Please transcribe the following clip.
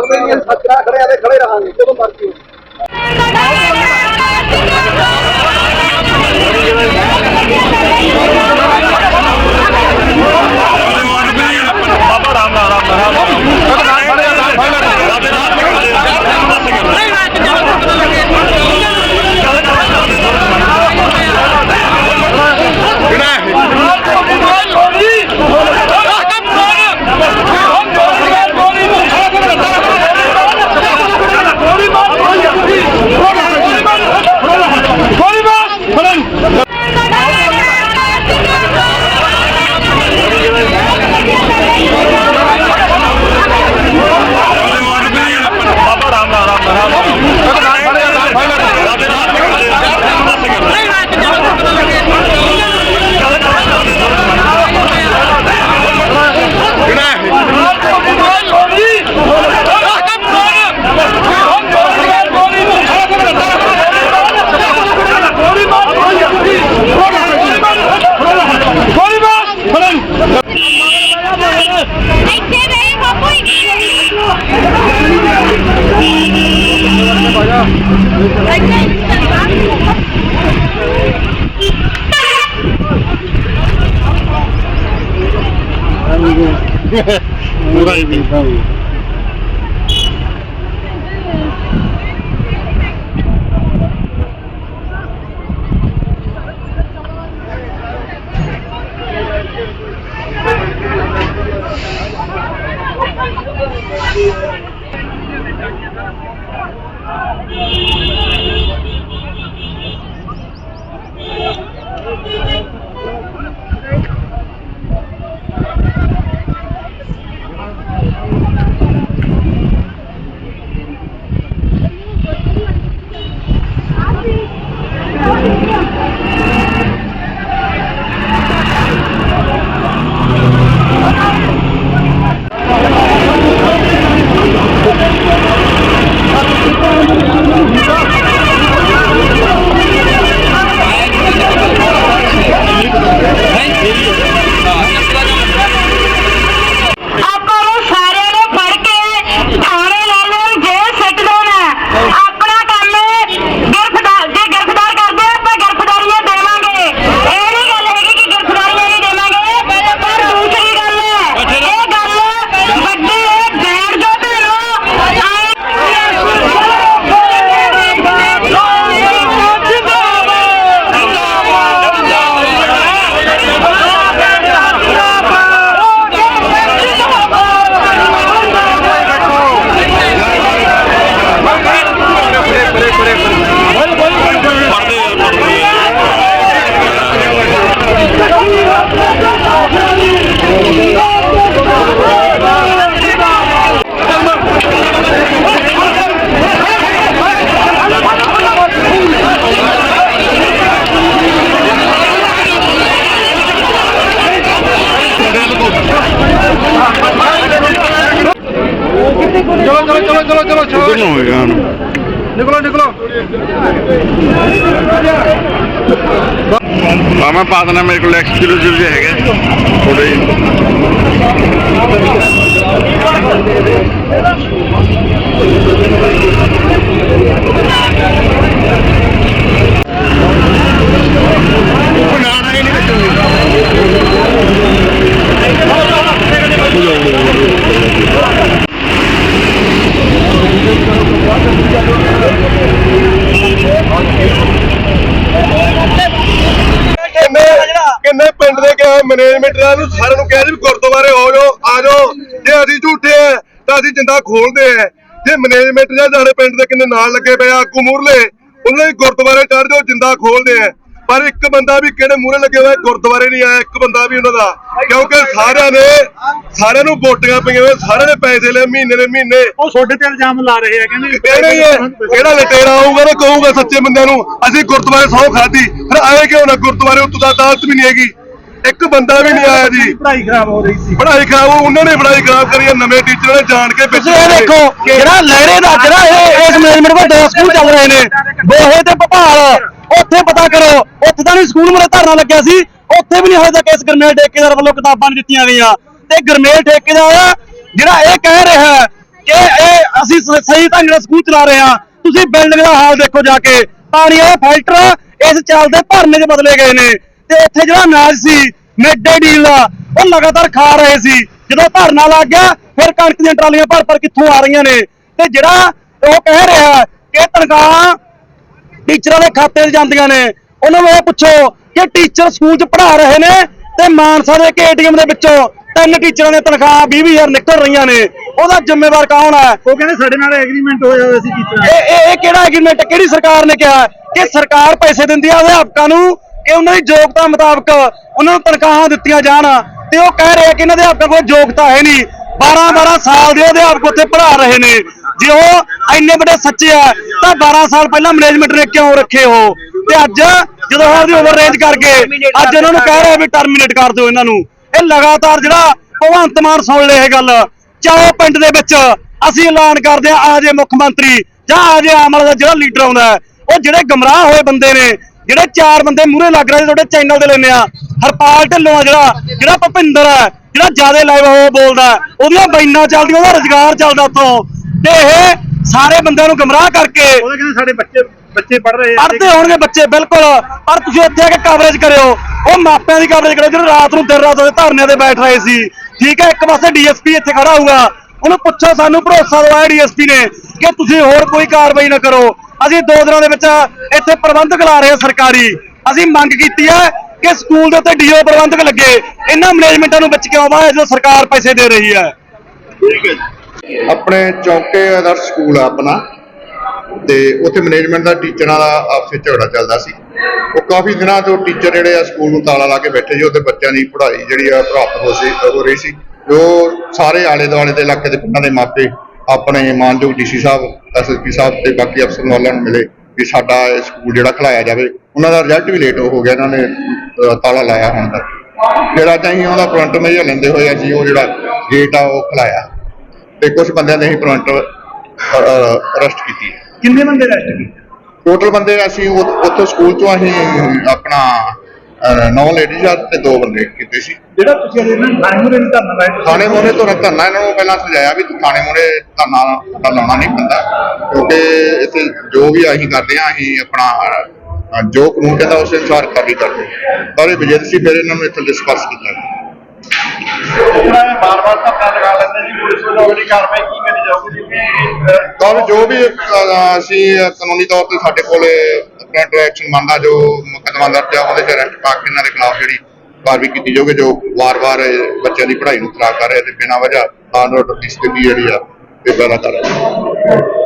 ਕਰਦੇ ਨਹੀਂ ਸੱਚਾ ਖੜੇ ਆਲੇ ਖੜੇ ਰਹਾਂਗੇ ਜਦੋਂ ਮਰਜ਼ੀ ਪੂਰਾ ਹੀ ਵੀ ਨੂੰ ਹੋਏਗਾ ਨਿਕਲੋ ਨਿਕਲੋ। ਮਾਮਾ ਪਾ ਦੇਣਾ ਮੇਰੇ ਕੋਲ ਐਕਸਕਲੂਸਿਵ ਜਿਹਾ ਹੈਗਾ। ਥੋੜੇ ਕਿੰਨੇ ਪਿੰਡ ਦੇ ਕਿਹਾ ਮੈਨੇਜਮੈਂਟ ਨਾਲ ਨੂੰ ਸਾਰਿਆਂ ਨੂੰ ਕਿਹਾ ਜੀ ਵੀ ਗੁਰਦੁਆਰੇ ਹੋ ਜਾਓ ਆ ਜਾਓ। ਜੇ ਅਸੀਂ ਝੂਠੇ ਆ ਤਾਂ ਅਸੀਂ ਜਿੰਦਾ ਖੋਲਦੇ ਆ। ਜੇ ਮੈਨੇਜਮੈਂਟ ਜਾਂ ਸਾਡੇ ਪਿੰਡ ਦੇ ਕਿੰਨੇ ਨਾਲ ਲੱਗੇ ਪਏ ਆ ਆਗੂ ਮੂਰਲੇ ਉਹਨਾਂ ਦੇ ਗੁਰਦੁਆਰੇ ਚੜ ਜਾਓ ਜਿੰਦਾ ਖੋਲਦੇ ਆ। ਪਰ ਇੱਕ ਬੰਦਾ ਵੀ ਕਿਹੜੇ ਮੂਹਰੇ ਲੱਗੇ ਹੋਏ ਗੁਰਦੁਆਰੇ ਨਹੀਂ ਆਇਆ ਇੱਕ ਬੰਦਾ ਵੀ ਉਹਨਾਂ ਦਾ। ਕਿਉਂਕਿ ਸਾਰਿਆਂ ਨੇ ਸਾਰਿਆਂ ਨੂੰ ਵੋਟੀਆਂ ਪਈਆਂ ਹੋਏ ਸਾਰਿਆਂ ਨੇ ਪੈਸੇ ਲਏ ਮਹੀਨੇ ਦੇ ਮਹੀਨੇ। ਉਹ ਤੁਹਾਡੇ ਤੇ ਇਲਜ਼ਾਮ ਲਾ ਰਹੇ ਆ ਕਹਿੰਦੇ ਕਿਹੜੇ ਹੀ ਹੈ ਕਿਹੜਾ ਲਟੇਰਾ ਆਊਗਾ ਨਾ ਕਹੂਗਾ ਸੱਚੇ ਬੰਦਿਆਂ ਨੂੰ ਅਸੀਂ ਗੁਰਦੁਆਰੇ ਸੌ ਖਾਦੀ ਫਿਰ ਆਏ ਕਿਉਂ ਨਾ ਗੁਰਦੁਆਰੇ ਉੱਤੋਂ ਦਾ ਅਦਾਲਤ ਵੀ ਨਹੀਂ ਹੈਗੀ। ਇੱਕ ਬੰਦਾ ਵੀ ਨਹੀਂ ਆਇਆ ਜੀ। ਪੜ੍ਹਾਈ ਖਰਾਬ ਹੋ ਰਹੀ ਸੀ। ਪੜ੍ਹਾਈ ਖਰਾਬ ਉਹ ਉਹਨਾਂ ਨੇ ਪੜ੍ਹਾਈ ਖਰਾਬ ਕਰੀ ਹੈ ਨਵੇਂ ਟੀਚਰਾਂ ਨੇ ਜਾਣ ਕੇ ਤੁਸੀਂ ਇਹ ਦੇਖੋ ਜਿਹੜਾ ਲਹਿਰੇ ਦਾ ਜਿਹੜਾ ਇਹ ਇਸ ਮੈਨੇਜਮੈਂਟ ਵੱਡੇ ਸਕੂਲ ਚੱਲ ਰਹੇ ਨੇ ਬੋਹੇ ਤੇ ਭਪਾਲ ਉੱਥੇ ਪਤਾ ਕਰੋ ਉੱਥੇ ਤਾਂ ਨਹੀਂ ਸਕੂਲ ਮਰੇ ਧਰਨਾ ਲੱਗਿਆ ਸੀ ਉੱਥੇ ਵੀ ਨਹੀਂ ਹੋਇਆ ਤੱਕ ਇਸ ਗਰਮੇਲ ਠੇਕੇਦਾਰ ਵੱਲੋਂ ਕਿਤਾਬਾਂ ਨਹੀਂ ਦਿੱਤੀਆਂ ਗਈਆਂ। ਤੇ ਗਰਮੇਲ ਠੇਕੇਦਾਰ ਜਿਹੜਾ ਇਹ ਕਹਿ ਰਿਹਾ ਹੈ ਕਿ ਇਹ ਅਸੀਂ ਸ- ਸਹੀ ਢੰਗ ਨਾਲ ਸਕੂਲ ਚਲਾ ਰਹੇ ਹਾਂ ਤੁਸੀਂ ਬਿਲਡਿੰਗ ਦਾ ਹਾਲ ਦੇਖੋ ਜਾ ਕੇ। ਪਾਣੀ ਵਾਲੇ ਫਿਲਟਰ ਇਸ ਚੱਲਦੇ ਭਰਨੇ 'ਚ ਬਦਲੇ ਗਏ ਨੇ। ਤੇ ਇੱਥੇ ਜਿਹੜਾ ਅਨਾਜ ਸੀ ਮਿਡ ਡੇ ਡੀਲ ਦਾ ਉਹ ਲਗਾਤਾਰ ਖਾ ਰਹੇ ਸੀ। ਜਦੋਂ ਧਰਨਾ ਲੱਗ ਗਿਆ ਫਿਰ ਕਣਕ ਦੀਆਂ ਟਰਾਲੀਆਂ ਭਰ ਭਰ ਕਿੱਥੋਂ ਆ ਰਹੀਆਂ ਨੇ? ਤੇ ਜਿਹੜਾ ਉਹ ਕਹਿ ਰਿਹਾ ਕਿ ਤਨਖਾਹਾਂ ਟੀਚਰਾਂ ਦੇ ਖਾਤੇ 'ਚ ਜਾਂਦੀਆਂ ਨੇ ਉਹਨਾਂ ਨੂੰ ਇਹ ਪੁੱਛੋ ਕਿ ਟੀਚਰ ਸਕੂਲ 'ਚ ਪੜ੍ਹਾ ਰਹੇ ਨੇ ਤੇ ਮਾਨਸਾ ਦੇ ਏਟੀਐਮ ਦੇ ਵਿੱਚੋਂ ਤਿੰਨ ਟੀਚਰਾਂ ਦੀਆਂ ਤਨਖਾਹਾਂ 20-20000 ਨਿਕਲ ਰਹੀਆਂ ਨੇ। ਉਹਦਾ ਜ਼ਿੰਮੇਵਾਰ ਕੌਣ ਹੈ? ਉਹ ਕਹਿੰਦੇ ਸਾਡੇ ਨਾਲ ਐਗਰੀਮੈਂਟ ਹੋਇਆ ਹੋਇਆ ਸੀ ਟੀਚਰਾਂ ਇਹ ਇਹ ਕਿਹੜਾ ਐਗਰੀਮੈਂਟ ਕਿਹੜੀ ਸਰਕਾਰ ਨੇ ਕਿਹਾ ਕਿ ਸਰਕਾਰ ਪੈਸੇ ਦਿੰਦੀ ਆ ਅਧਿਆਪਕਾਂ ਨੂੰ ਕਿ ਉਹਨਾਂ ਦੀ ਯੋਗਤਾ ਮੁਤਾਬਕ ਉਹਨਾਂ ਨੂੰ ਤਨਖਾਹਾਂ ਦਿੱਤੀਆਂ ਜਾਣ ਤੇ ਉਹ ਕਹਿ ਰਹੇ ਕਿ ਇਹਨਾਂ ਅਧਿਆਪਕਾਂ ਕੋਲ ਯੋਗਤਾ ਹੈ ਨਹੀਂ। 12-12 ਸਾਲ ਦੇ ਅਧਿਆਪਕ ਉੱਥੇ ਪੜ੍ਹਾ ਰਹੇ ਨੇ। ਜੇ ਉਹ ਇੰਨੇ ਵੱਡੇ ਸੱਚੇ ਆ ਤਾਂ 12 ਸਾਲ ਪਹਿਲਾਂ ਮੈਨੇਜਮੈਂਟ ਨੇ ਕਿਉਂ ਰੱਖੇ ਹੋ ਤੇ ਅੱਜ ਜਦੋਂ ਉਹਦੀ ਓਵਰ ਰੇਂਜ ਕਰਕੇ ਅੱਜ ਇਹਨਾਂ ਨੂੰ ਕਹਿ ਰਹੇ ਵੀ ਟਰਮੀਨੇਟ ਕਰ ਦਿਓ ਇਹਨਾਂ ਨੂੰ। ਇਹ ਲਗਾਤਾਰ ਜਿਹੜਾ ਭਗਵੰਤ ਮਾਨ ਸੁਣ ਲਏ ਇਹ ਗੱਲ ਚਾਹੋ ਪਿੰਡ ਦੇ ਵਿੱਚ ਅਸੀਂ ਐਲਾਨ ਕਰਦੇ ਆ ਆ ਜੇ ਮੁੱਖ ਮੰਤਰੀ ਜਾਂ ਆ ਜੇ ਆਮ ਵਾਲਾ ਦਾ ਜਿਹੜਾ ਲੀਡਰ ਆਉਂਦਾ ਹੈ, ਉਹ ਜਿਹੜੇ ਗਮਰਾਹ ਹੋਏ ਬੰਦੇ ਨੇ ਜਿਹੜੇ ਚਾਰ ਬੰਦੇ ਮੂਹਰੇ ਲੱਗ ਰਹੇ ਤੁਹਾਡੇ ਚੈਨਲ ਤੇ ਲੈਨੇ ਆ। ਹਰਪਾਲ ਢਿੱਲੋਂ ਆ ਜਿਹੜਾ ਜਿਹੜਾ ਭੁਪਿੰਦਰ ਹੈ ਜਿਹੜਾ ਜ਼ਿਆਦਾ ਲਾਈਵ ਉਹ ਬੋਲਦਾ ਉਹਦੀਆਂ ਬੈਨਾਂ ਚੱਲਦੀਆਂ ਉਹਦਾ ਰੁਜ਼ਗਾਰ ਚੱਲਦਾ ਉੱਥੋਂ। ਤੇ ਇਹ ਸਾਰੇ ਬੰਦਿਆਂ ਨੂੰ ਗਮਰਾਹ ਕਰਕੇ ਉਹਦੇ ਕਹਿੰਦੇ ਸਾਡੇ ਬੱਚੇ ਬੱਚੇ ਪੜ ਰਹੇ ਆ। ਪੜ੍ਹਦੇ ਹੋਣਗੇ ਬੱਚੇ ਬਿਲਕੁਲ। ਪਰ ਤੁਸੀਂ ਇੱਥੇ ਆ ਕੇ ਕਵਰੇਜ ਕਰਿਓ। ਉਹ ਮਾਪਿਆਂ ਦੀ ਕਵਰੇਜ ਕਰਿਓ ਜਿਹੜੇ ਰਾਤ ਨੂੰ ਦਿਨ ਰਾਤ ਉਹਦੇ ਧਰਨੇ ਤੇ ਬੈਠ ਰਹੇ ਸੀ। ਠੀਕ ਹੈ ਇੱਕ ਪਾਸੇ ਡੀਐਸਪੀ ਇੱਥੇ ਖੜਾ ਹੋਊਗਾ। ਉਹਨੂੰ ਪੁੱਛੋ ਸਾਨੂੰ ਭਰੋਸਾ ਦਵਾਇਆ ਡੀਐਸਪੀ ਨੇ ਕਿ ਤੁਸੀਂ ਹੋਰ ਕੋਈ ਕਾਰਵਾਈ ਨਾ ਕਰੋ। ਅਸੀਂ ਦੋ ਦਿਨਾਂ ਦੇ ਵਿੱਚ ਇੱਥੇ ਪ੍ਰਬੰਧਕ ਲਾ ਰਹੇ ਹਾਂ ਸਰਕਾਰੀ। ਅਸੀਂ ਮੰਗ ਕੀਤੀ ਹੈ ਕਿ ਸਕੂਲ ਦੇ ਉੱਤੇ ਡੀਓ ਪ੍ਰਬੰਧਕ ਲੱਗੇ। ਇਹਨਾਂ ਮੈਨੇਜਮੈਂਟਾਂ ਨੂੰ ਵਿੱਚ ਕਿਉਂ ਬਾਹਰ ਜਦੋਂ ਸਰਕਾਰ ਪੈਸੇ ਦੇ ਰਹੀ ਹੈ? ਆਪਣੇ ਚੌਂਕੇ ਆਦਰਸ਼ ਸਕੂਲ ਆ ਆਪਣਾ ਤੇ ਉੱਥੇ ਮੈਨੇਜਮੈਂਟ ਦਾ ਟੀਚਰਾਂ ਦਾ ਆਪਸ ਝਗੜਾ ਚੱਲਦਾ ਸੀ। ਉਹ ਕਾਫੀ ਦਿਨਾਂ ਤੋਂ ਟੀਚਰ ਜਿਹੜੇ ਆ ਸਕੂਲ ਨੂੰ ਤਾਲਾ ਲਾ ਕੇ ਬੈਠੇ ਸੀ ਉਹਦੇ ਬੱਚਿਆਂ ਦੀ ਪੜ੍ਹਾਈ ਜਿਹੜੀ ਆ ਪ੍ਰਾਪਤ ਹੋ ਸੀ, ਹੋ ਰਹੀ ਸੀ। ਜੋ ਸਾਰੇ ਆਲੇ ਦੁਆਲੇ ਦੇ ਇਲਾਕੇ ਦੇ ਪਿੰਡਾਂ ਦੇ ਮਾਪੇ ਆਪਣੇ ਮਾਨਯੋਗ ਡੀਸੀ ਸਾਹਿਬ ਐਸਐਸਪੀ ਸਾਹਿਬ ਤੇ ਬਾਕੀ ਅਫਸਰ ਵਾਲਿਆਂ ਨੂੰ ਮਿਲੇ ਕਿ ਸਾਡਾ ਇਹ ਸਕੂਲ ਜਿਹੜਾ ਖਲਾਇਆ ਜਾਵੇ ਉਹਨਾਂ ਦਾ ਰਿਜ਼ਲਟ ਵੀ ਲੇਟ ਹੋ ਗਿਆ ਇਹਨਾਂ ਨੇ ਤਾਲਾ ਲਾਇਆ ਹੁਣ ਤੱਕ ਅੱਜ ਅਸੀਂ ਉਹਦਾ ਪ੍ਰੰਟ ਮੇਜਰ ਲੈਂਦੇ ਹੋਏ ਅਸੀਂ ਉਹ ਜਿਹੜਾ ਗੇਟ ਆ ਉਹ ਖਲਾਇਆ। ਤੇ ਕੁਝ ਬੰਦਿਆਂ ਨੇ ਅਸੀਂ ਪ੍ਰੰਟ ਅਰੈਸਟ ਕੀਤੀ ਕਿੰਨੇ ਬੰਦੇ ਰੈਸਟ ਕੀਤੇ? ਟੋਟਲ ਬੰਦੇ ਅਸੀਂ ਉੱਥੇ ਸਕੂਲ ਚੋਂ ਅਸੀਂ ਆਪਣਾ ਨੌ ਲੇਡੀਜ਼ ਆ ਤੇ ਦੋ ਬੰਦੇ ਕੀਤੇ ਸੀ। ਜਿਹੜਾ ਤੁਸੀਂ ਇਹਦੇ ਨਾਲ ਥਾਣੇ ਮੁਰੇ ਧਰਨਾ ਲਾਇਆ ਥਾਣੇ ਮੋਰੇ ਤੋਂ ਧਰਨਾ ਇਹਨਾਂ ਨੂੰ ਪਹਿਲਾਂ ਸਮਝਾਇਆ ਵੀ ਥਾਣੇ ਮੋਰੇ ਧਰਨਾ ਤਾਂ ਲਾਉਣਾ ਨਹੀਂ ਪੈਂਦਾ। ਕਿਉਂਕਿ ਇੱਥੇ ਜੋ ਵੀ ਅਸੀਂ ਕਰਦੇ ਆ ਅਸੀਂ ਆਪਣਾ ਜੋ ਕਾਨੂੰਨ ਕਹਿੰਦਾ ਉਸ ਅਨੁਸਾਰ ਕਾਰਵਾਈ ਕਰਦੇ। ਪਰ ਇਹ ਵਿਜੇਤ ਸੀ ਫਿਰ ਇਹਨਾਂ ਨੂੰ ਇੱਥੇ ਡਿਸਕਸ ਕੀਤਾ। ਬਾਰ-ਬਾਰ ਧਰਨਾ ਲਗਾ ਲੈਂਦੇ ਸੀ ਪੁਲਿਸ ਵੱਲੋਂ ਅਗਲੀ ਕਾਰਵਾਈ ਕੀ ਕਰੀ ਜਾਊਗੀ? ਕਿਉਂਕਿ ਤਾਂ ਜੋ ਵੀ ਅਸੀਂ ਕਾਨੂੰਨੀ ਤੌਰ ਤੇ ਸਾਡੇ ਕੋਲੇ ਕਰੰਟ ਐਕਸ਼ਨ ਮੰਨਦਾ ਜੋ ਮੁਕੱਦਮਾ ਦਰਜ ਆ, ਉਹਦੇ ਚ ਅਰੈਸਟ ਪਾ ਕੇ ਇਹਨਾਂ ਦੇ ਖਿਲਾਫ ਜਿਹੜੀ ਕਾਰਵਾਈ ਕੀਤੀ ਜਾਊਗੀ, ਜੋ ਵਾਰ-ਵਾਰ ਬੱਚਿਆਂ ਦੀ ਪੜ੍ਹਾਈ ਨੂੰ ਖਰਾਬ ਕਰ ਰਿਹਾ ਤੇ ਬਿਨਾਂ ਵਜ੍ਹਾ ਆਨ ਰੋਡ ਦੀ ਸਥਿਤੀ ਜਿਹੜੀ ਆ, ਇਹ ਪੈਦਾ ਕਰ ਰਹੇ